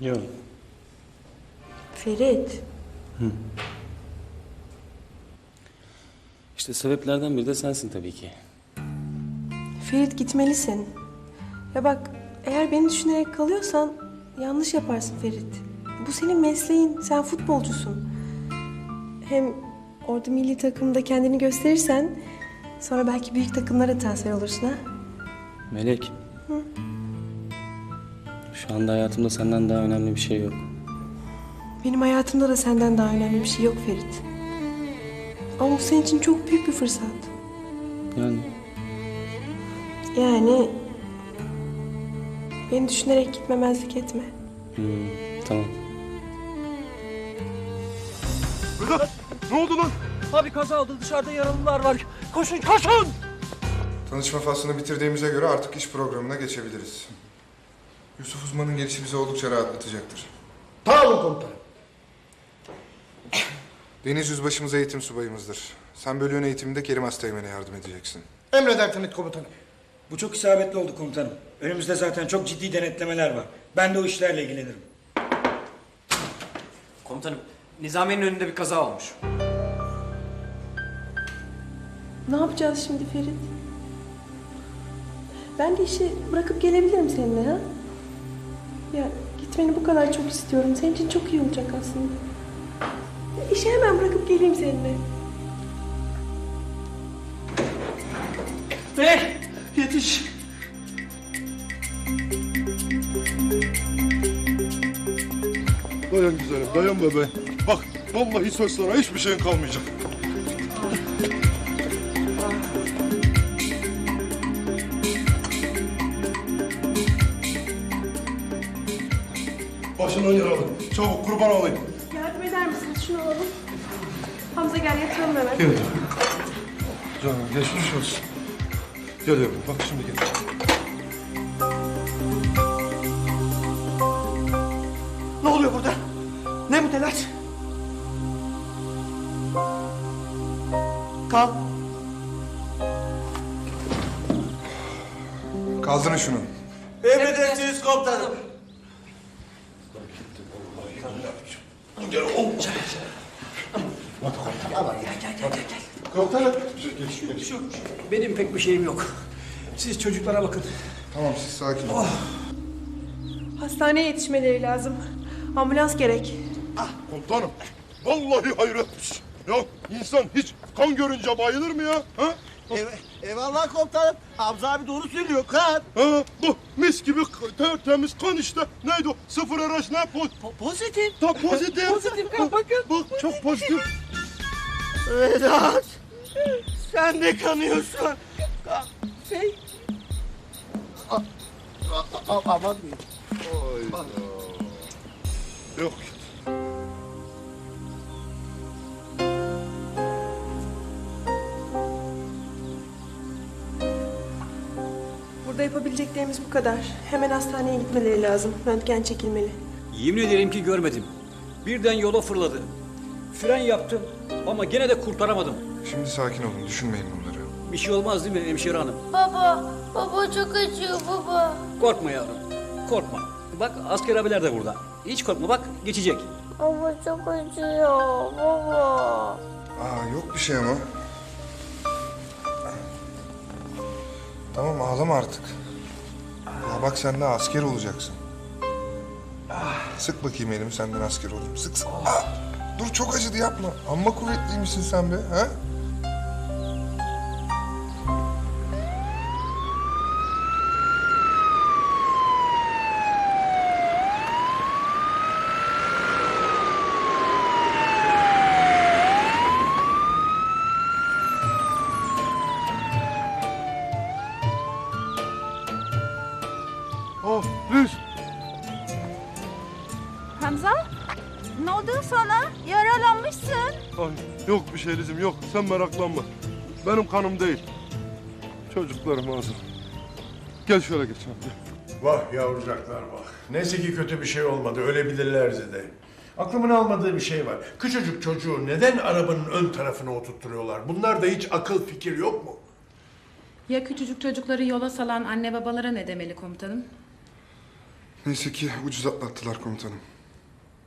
Yok. Ferit. İşte sebeplerden biri de sensin tabii ki. Ferit gitmelisin. Ya bak eğer beni düşünerek kalıyorsan yanlış yaparsın Ferit. Bu senin mesleğin. Sen futbolcusun. Hem orada milli takımda kendini gösterirsen sonra belki büyük takımlara transfer olursun ha. Melek. Şu anda hayatımda senden daha önemli bir şey yok. Benim hayatımda da senden daha önemli bir şey yok Ferit. Ama bu senin için çok büyük bir fırsat. Yani Yani beni düşünerek gitmemezlik etme. hmm, tamam. Vedat ne oldu lan? Abi kaza oldu dışarıda yaralılar var. Koşun koşun! Tanışma faslını bitirdiğimize göre artık iş programına geçebiliriz. Yusuf Uzman'ın gelişi bizi oldukça rahatlatacaktır. Sağ olun komutanım. Deniz Yüzbaşımız eğitim subayımızdır. Sen bölüğün eğitiminde Kerim Asteğmen'e yardım edeceksin. Emredersiniz komutanım. Bu çok isabetli oldu komutanım. Önümüzde zaten çok ciddi denetlemeler var. Ben de o işlerle ilgilenirim. Komutanım, Nizamiye'nin önünde bir kaza olmuş. Ne yapacağız şimdi Ferit? Ben de işi bırakıp gelebilirim seninle ha? Ya gitmeni bu kadar çok istiyorum. Senin için çok iyi olacak aslında. Ya, işi hemen bırakıp geleyim seninle. Melek, yetiş! Dayan güzelim dayan bebeğim. Bak vallahi söz sana hiçbir şeyin kalmayacak. Başından yaralı. Çabuk kurban olayım. Yardım eder misiniz? Şunu alalım. Hamza gel yatıralım hemen. Gel. Canım geçmiş olsun. Geliyorum bak şimdi gel. Ne oluyor burada? Ne bu telaş? Kal. Kaldırın şunu. Emredersiniz komutanım. Komutanım. Benim pek bir şeyim yok. Siz çocuklara bakın. Tamam siz sakin olun. Hastaneye yetişmeleri lazım. Ambulans gerek. Komutanım. Vallahi hayretmiş. Ya insan hiç kan görünce bayılır mı ya? Ha? Eyvallah komutanım. Hamza abi doğru söylüyor kan. Ha, bu mis gibi tertemiz kan işte. Neydi o? Sıfır araç ne? Po Pozitif. ta pozitif. Pozitif kan bakın. Bak çok pozitif. Vedat. Sen de kanıyorsun. Ka- Şey. A- a- a- aman diyeyim. Yok. Burada yapabileceklerimiz bu kadar. Hemen hastaneye gitmeleri lazım. Röntgen çekilmeli. Yemin ederim ki görmedim. Birden yola fırladı. Fren yaptım ama gene de kurtaramadım. Şimdi sakin olun. Düşünmeyin bunları. Bir şey olmaz değil mi hemşire hanım? Baba, baba çok acıyor baba. Korkma yavrum, korkma. Bak asker abiler de burada. Hiç korkma bak geçecek. Baba çok acıyor baba. Aa yok bir şey ama. Tamam ağlama artık. Ya bak sen de asker olacaksın. Sık bakayım elimi senden asker olayım. Sık sık. Ah, dur çok acıdı yapma. Amma kuvvetliymişsin sen be. Ha? Oh Liz. Hamza, ne oldu sana? Yaralanmışsın. Ay, yok bir şey Lizim yok. Sen meraklanma. Benim kanım değil. Çocuklarım hazır. Gel şöyle geç abi. Vah yavrucaklar vah. Neyse ki kötü bir şey olmadı. Ölebilirlerdi de. Aklımın almadığı bir şey var. Küçücük çocuğu neden arabanın ön tarafına oturtturuyorlar? Bunlarda hiç akıl fikir yok mu? Ya küçücük çocukları yola salan anne babalara ne demeli komutanım? Neyse ki ucuz atlattılar komutanım.